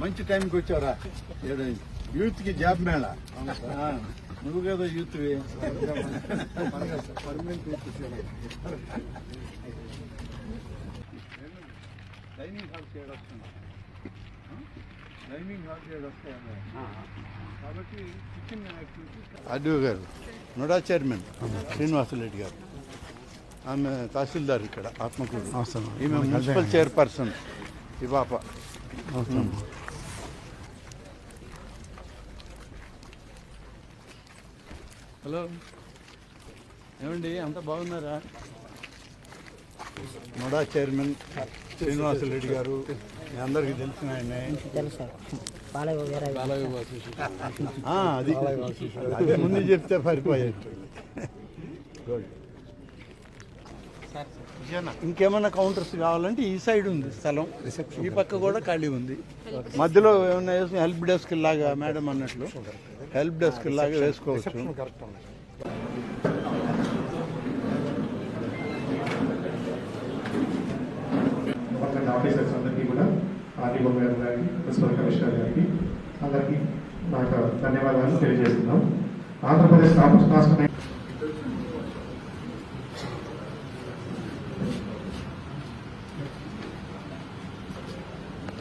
మంచి టైంకి వచ్చారా యూత్కి జాబ్ మేళా. నువ్వు కదా యూత్ డైనింగ్ హాల్ వస్తుంది డైనింగ్ హాల్ వస్తాయి కాబట్టి కిచెన్ అడ్డు గారు నోడా చైర్మన్ శ్రీనివాసరెడ్డి గారు. ఆమె తహసీల్దార్ ఇక్కడ ఆత్మకూరు. అవసరం ఈమె మున్సిపల్ చైర్పర్సన్. ఈ పాప. హలో. ఏమండి అంత బాగున్నారా? నోడా చైర్మన్ శ్రీనివాసరెడ్డి గారు మీ అందరికీ తెలిసిన ఆయనే తెలుసు. అది. అది ముందు చెప్తే సరిపోయేట్టు గుడ్. ఇంకేమైనా కౌంటర్స్ కావాలంటే ఈ సైడ్ ఉంది స్థలం. ఈ పక్క కూడా ఖాళీ ఉంది. మధ్యలో ఏమైనా వేసి హెల్ప్ డెస్క్ లాగా మేడం అన్నట్లు. హెల్ప్ డెస్క్ లాగా వేసుకోవచ్చు. పక్కన ఆఫీసర్స్ అందరికీ కూడా ఆర్టీఓ గారు గారికి ప్రిన్సిపల్ కమిషనర్ గారికి అందరికీ నా యొక్క ధన్యవాదాలు తెలియజేస్తున్నాం. ఆంధ్రప్రదేశ్ రాష్ట్ర రాష్ట్ర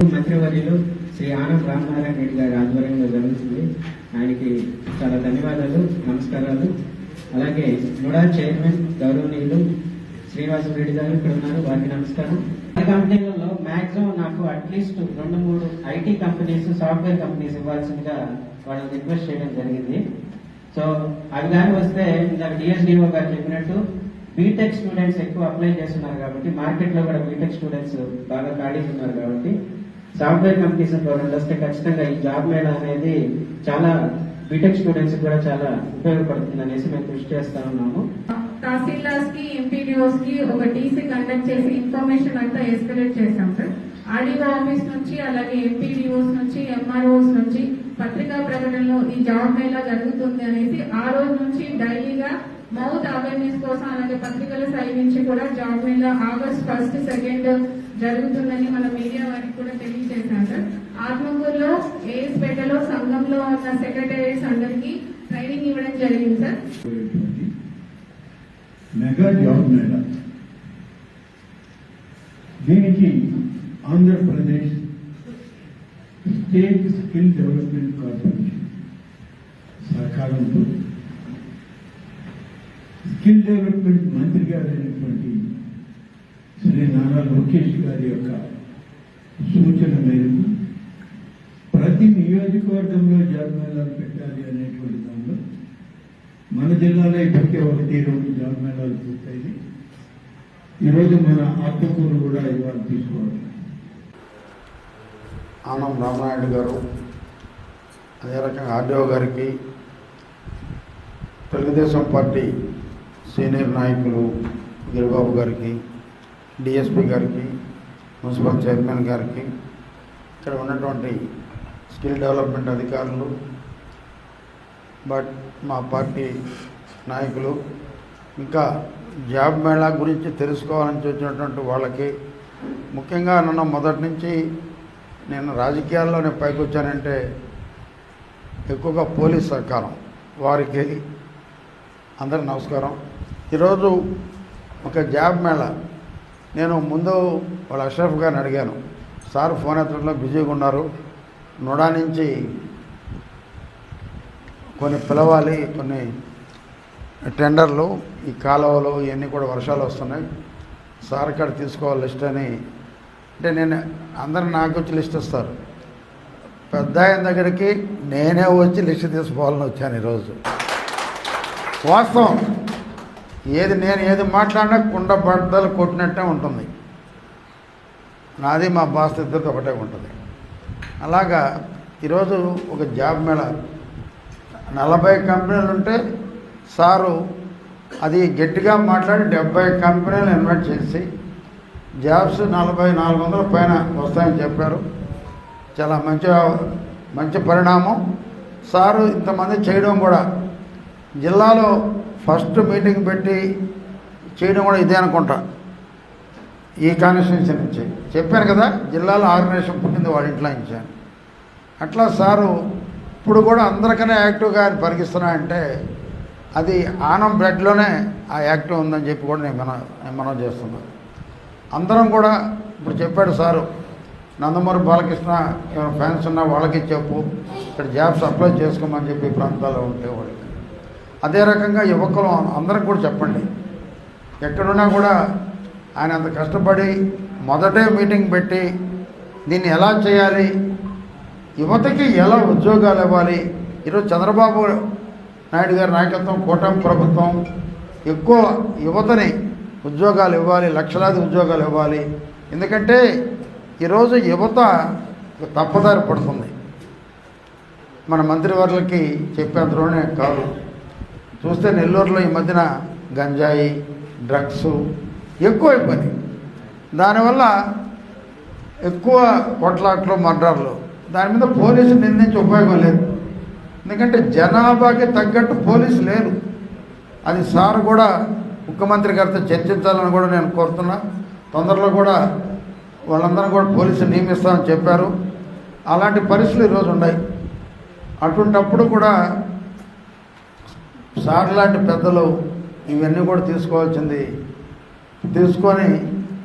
మంత్రివర్యులు శ్రీ ఆనం రామనారాయణ రెడ్డి గారి ఆధ్వర్యంలో జరుగుతుంది. ఆయనకి చాలా ధన్యవాదాలు నమస్కారాలు. అలాగే నుడా చైర్మన్ గౌరవనీయులు శ్రీనివాస రెడ్డి గారు ఇక్కడ ఉన్నారు. వారికి నమస్కారం. ఈ కంపెనీలలో మాక్సిమం నాకు అట్లీస్ట్ రెండు మూడు ఐటీ కంపెనీస్ సాఫ్ట్వేర్ కంపెనీస్ ఇవ్వాల్సిందిగా వాళ్ళని రిక్వెస్ట్ చేయడం జరిగింది. సో అవి కానీ వస్తే ఇందాక డిఎస్డిఓ గారు చెప్పినట్టు బీటెక్ స్టూడెంట్స్ ఎక్కువ అప్లై చేస్తున్నారు కాబట్టి మార్కెట్లో కూడా బీటెక్ స్టూడెంట్స్ బాగా ఖాళీ ఉన్నారు కాబట్టి సాఫ్ట్వేర్ కంపెనీస్ రెండు వస్తే ఖచ్చితంగా ఈ జాబ్ మేళ అనేది చాలా బీటెక్ స్టూడెంట్స్ కూడా చాలా ఉపయోగపడుతుంది అనేసి మేము కృషి చేస్తా ఉన్నాము. తహసీల్దార్స్కి ఎంపీడీఓస్కి ఒక టీసీ కండక్ట్ చేసి ఇన్ఫర్మేషన్ అంతా ఎస్కలేట్ చేశాం సార్. ఆర్డీఓ ఆఫీస్ నుంచి అలాగే ఎంపీడీఓస్ నుంచి ఎంఆర్ఓస్ నుంచి పత్రికా ప్రకటనలో ఈ జాబ్ మేళా జరుగుతుంది అనేసి ఆ రోజు నుంచి డైలీగా మౌత్ అవేర్నెస్ కోసం అలాగే పత్రికల సైడ్ నుంచి కూడా job mela August first second జరుగుతుందని మన మీడియా వారికి కూడా తెలియజేశాం సార్ ఆత్మకూరులో ఏఎస్పేటలో సంఘంలో ఉన్న సెక్రటరీస్ అందరికీ ట్రైనింగ్ ఇవ్వడం జరిగింది సార్. మెగా జాబ్ మేళా దీనికి Andhra Pradesh state skill development corporation సహకారంతో స్కిల్ డెవలప్మెంట్ మంత్రి గారైనటువంటి శ్రీ నారా లోకేష్ గారి యొక్క సూచన మేరకు ప్రతి నియోజకవర్గంలో జాబ్ మేళాలు పెట్టాలి అనేటువంటి దానిలో మన జిల్లాలో ఇప్పటికే ఒకటి రెండు జాబ్ మేళాలు పూర్తయింది. ఈరోజు మన ఆత్మకూరు కూడా ఇవాళ తీసుకోవాలి. ఆనం రామనాయుడు గారు అదే రకంగా ఆర్డీఓ గారికి తెలుగుదేశం పార్టీ సీనియర్ నాయకులు గిరిబాబు గారికి డిఎస్పి గారికి మున్సిపల్ చైర్మన్ గారికి ఇక్కడ ఉన్నటువంటి స్కిల్ డెవలప్మెంట్ అధికారులు బట్ మా పార్టీ నాయకులు ఇంకా జాబ్ మేళా గురించి తెలుసుకోవాలని వచ్చినటువంటి వాళ్ళకి ముఖ్యంగా నన్ను మొదటి నుంచి నేను రాజకీయాల్లోనే పైకి వచ్చానంటే ఎక్కువగా పోలీస్ సహకారం వారికి అందరి నమస్కారం. ఈరోజు ఒక జాబ్ మేళా నేను ముందు వాళ్ళ అష్రఫ్ గారిని అడిగాను. సార్ ఫోన్ ఎత్తడంలో బిజీగా ఉన్నారు. నొడా నుంచి కొన్ని పిలవాలి కొన్ని టెండర్లు ఈ కాలువలు ఇవన్నీ కూడా వర్షాలు వస్తున్నాయి. సార్ కాడ తీసుకోవాలి లిస్ట్ అని. అంటే నేను అందరు నాకు వచ్చి లిస్ట్ ఇస్తారు. పెద్ద ఆయన దగ్గరికి నేనే వచ్చి లిస్ట్ తీసుకోవాలని వచ్చాను ఈరోజు. వాస్తవం. ఏది నేను ఏది మాట్లాడినా కుండ బద్దలు కొట్టినట్టే ఉంటుంది. నాది మా బాస్ ఇద్దరితో ఒకటే ఉంటుంది. అలాగా ఈరోజు ఒక జాబ్ మేళ. నలభై కంపెనీలు ఉంటే సారు అది గట్టిగా మాట్లాడి డెబ్బై కంపెనీలు ఇన్వైట్ చేసి జాబ్స్ నలభై నాలుగు వందల పైన వస్తాయని చెప్పారు. చాలా మంచి మంచి పరిణామం. సారు ఇంతమంది చేయడం కూడా. జిల్లాలో ఫస్ట్ మీటింగ్ పెట్టి చేయడం కూడా ఇదే అనుకుంటా. ఈ కాన్స్టిట్యూన్సీ నుంచి. చెప్పాను కదా జిల్లాలో ఆర్గనైజేషన్ పుట్టింది వాళ్ళ ఇంట్లో నుంచి అట్లా సారు ఇప్పుడు కూడా అందరికనే యాక్టివ్గా ఆయన పరిగిస్తున్నా అంటే అది ఆనం బ్లడ్లోనే ఆ యాక్టివ్ ఉందని చెప్పి కూడా నేను మనం మనం చేస్తున్నాను అందరం కూడా ఇప్పుడు చెప్పాడు సారు నందమూరి బాలకృష్ణ ఏమైనా ఫ్యాన్స్ ఉన్నా వాళ్ళకి చెప్పు ఇక్కడ జాబ్స్ అప్లై చేసుకోమని చెప్పి ప్రాంతాల్లో ఉంటే వాళ్ళకి అదే రకంగా యువకులు అందరం కూడా చెప్పండి. ఎక్కడున్నా కూడా ఆయన అంత కష్టపడి మొదటే మీటింగ్ పెట్టి దీన్ని ఎలా చేయాలి యువతకి ఎలా ఉద్యోగాలు ఇవ్వాలి ఈరోజు చంద్రబాబు నాయుడు గారి నాయకత్వం కూటమి ప్రభుత్వం ఎక్కువ యువతని ఉద్యోగాలు ఇవ్వాలి లక్షలాది ఉద్యోగాలు ఇవ్వాలి. ఎందుకంటే ఈరోజు యువత తప్పదారి పడుతుంది. మన మంత్రివర్లకి చెప్పేంతలోనే కాదు. చూస్తే నెల్లూరులో ఈ మధ్యన గంజాయి డ్రగ్స్ ఎక్కువైపోయినాయి. దానివల్ల ఎక్కువ కొట్లాట్లు మర్డర్లు. దాని మీద పోలీసు నిందించి ఉపయోగం లేదు. ఎందుకంటే జనాభాకి తగ్గట్టు పోలీసు లేరు. అది సార్ కూడా ముఖ్యమంత్రి గారితో చర్చించాలని కూడా నేను కోరుతున్నా. తొందరలో కూడా వాళ్ళందరూ కూడా పోలీసులు నియమిస్తామని చెప్పారు. అలాంటి పరిస్థితులు ఈరోజు ఉన్నాయి. అటువంటప్పుడు కూడా సార్ లాంటి పెద్దలు ఇవన్నీ కూడా తీసుకోవాల్సింది. తీసుకొని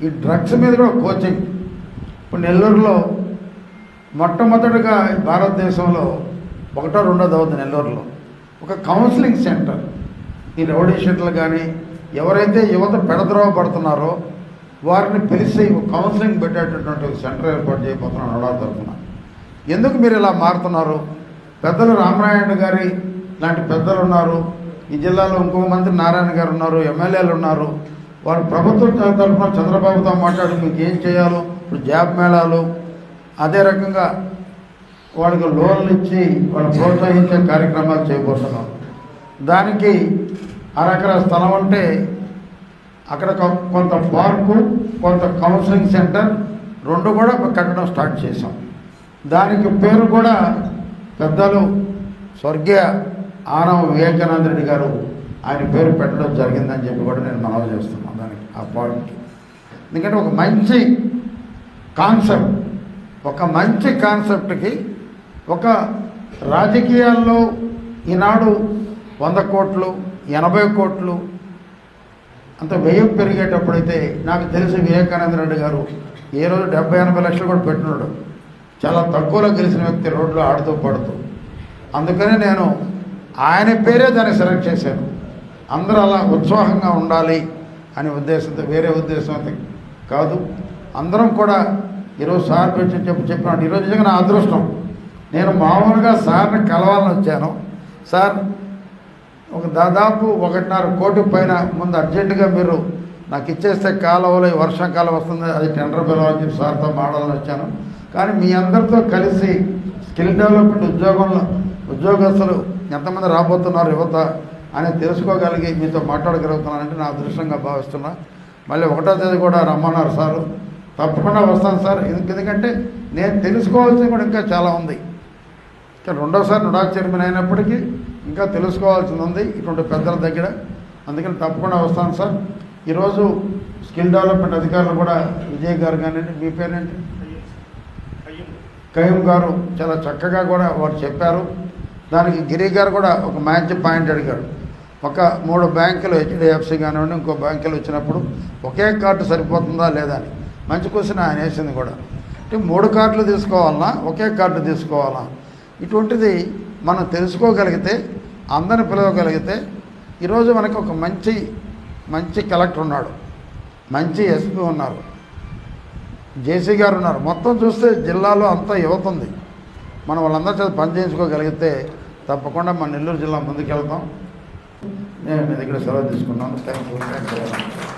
ఈ డ్రగ్స్ మీద కూడా కోచింగ్. ఇప్పుడు నెల్లూరులో మొట్టమొదటిగా భారతదేశంలో ఒకటో రెండోది అవుతుంది నెల్లూరులో ఒక కౌన్సిలింగ్ సెంటర్. ఈ రౌడీ షీట్లు కానీ ఎవరైతే యువత పెడద్రోవ పడుతున్నారో వారిని పిలిచి కౌన్సిలింగ్ పెట్టేటటువంటి సెంటర్ ఏర్పాటు చేయబోతున్నాను నడా తరఫున. ఎందుకు మీరు ఇలా మారుతున్నారు? పెద్దలు రామనారాయణ గారి లాంటి పెద్దలు ఉన్నారు. ఈ జిల్లాలో ఇంకో మంత్రి నారాయణ గారు ఉన్నారు ఎమ్మెల్యేలు ఉన్నారు. వారు ప్రభుత్వం తరఫున చంద్రబాబుతో మాట్లాడి మీకు ఏం చేయాలో ఇప్పుడు జాబ్ మేళాలు అదే రకంగా వాళ్ళకి లోన్లు ఇచ్చి వాళ్ళు ప్రోత్సహించే కార్యక్రమాలు చేయబోతున్నాం. దానికి అరకర స్థలం అంటే అక్కడ కొంత పార్కు కొంత కౌన్సిలింగ్ సెంటర్ రెండు కూడా కట్టడం స్టార్ట్ చేసాం దానికి పేరు కూడా పెద్దలు స్వర్గీయ ఆనవ వివేకానంద రెడ్డి గారు ఆయన పేరు పెట్టడం జరిగిందని చెప్పి కూడా నేను మనవి చేస్తున్నాను దానికి ఆ పాయింట్కి ఎందుకంటే ఒక మంచి కాన్సెప్ట్ ఒక మంచి కాన్సెప్ట్కి ఒక రాజకీయాల్లో ఈనాడు వంద కోట్లు ఎనభై కోట్లు అంత వ్యయం పెరిగేటప్పుడైతే నాకు తెలిసి వివేకానంద రెడ్డి గారు ఏ రోజు డెబ్బై ఎనభై లక్షలు కూడా పెట్టినాడు. చాలా తక్కువలో గెలిచిన వ్యక్తి రోడ్లో ఆడుతూ పడుతూ. అందుకనే నేను ఆయన పేరే దాన్ని సెలెక్ట్ చేశారు. అందరూ అలా ఉత్సాహంగా ఉండాలి అనే ఉద్దేశంతో వేరే ఉద్దేశం అయితే కాదు. అందరం కూడా ఈరోజు సార్ పెట్టి చెప్పి చెప్పినట్టు ఈరోజు నిజంగా నా అదృష్టం. నేను మామూలుగా సార్ని కలవాలని వచ్చాను. సార్ ఒక దాదాపు ఒకటిన్నర కోటి పైన ముందు అర్జెంటుగా మీరు నాకు ఇచ్చేస్తే కాలువలో వర్షాకాలం వస్తుంది అది టెండర్ పిలవని చెప్పి సార్తో మాడాలని వచ్చాను. కానీ మీ అందరితో కలిసి స్కిల్ డెవలప్మెంట్ ఉద్యోగంలో ఉద్యోగస్తులు ఎంతమంది రాబోతున్నారు యువత అనేది తెలుసుకోగలిగి మీతో మాట్లాడగలుగుతున్నానంటే నా అదృష్టంగా భావిస్తున్నా. మళ్ళీ ఒకటో తేదీ కూడా రమ్మన్నారు సారు. తప్పకుండా వస్తాను సార్. ఎందు- ఎందుకంటే నేను తెలుసుకోవాల్సింది కూడా ఇంకా చాలా ఉంది. ఇంకా రెండోసారి నుడాక్ చైర్మన్ అయినప్పటికీ ఇంకా తెలుసుకోవాల్సింది ఉంది ఇటువంటి పెద్దల దగ్గర. అందుకని తప్పకుండా వస్తాను సార్. ఈరోజు స్కిల్ డెవలప్మెంట్ అధికారులు కూడా విజయ్ గారు కానివ్వండి మీ పేరేంటి? కయ్యం గారు చాలా చక్కగా కూడా వారు చెప్పారు. దానికి గిరి గారు కూడా ఒక మంచి పాయింట్ అడిగాడు ఒక మూడు బ్యాంకులు హెచ్డిఎఫ్సి కానివ్వండి ఇంకో బ్యాంకులు వచ్చినప్పుడు ఒకే కార్డు సరిపోతుందా లేదా అని. మంచి క్వశ్చన్ ఆయన వేసింది కూడా. అంటే మూడు కార్డులు తీసుకోవాలన్నా ఒకే కార్డు తీసుకోవాలా? ఇటువంటిది మనం తెలుసుకోగలిగితే అందరిని పిలవగలిగితే ఈరోజు మనకు ఒక మంచి మంచి కలెక్టర్ ఉన్నాడు. మంచి ఎస్పీ ఉన్నారు. జేసీ గారు ఉన్నారు. మొత్తం చూస్తే జిల్లాలో అంతా యువత ఉంది. మనం వాళ్ళందరి చేత పనిచేయించుకోగలిగితే తప్పకుండా మన నెల్లూరు జిల్లా ముందుకెళ్తాం. నేను మీ దగ్గర సెలవు తీసుకున్నాను. Thank you thank you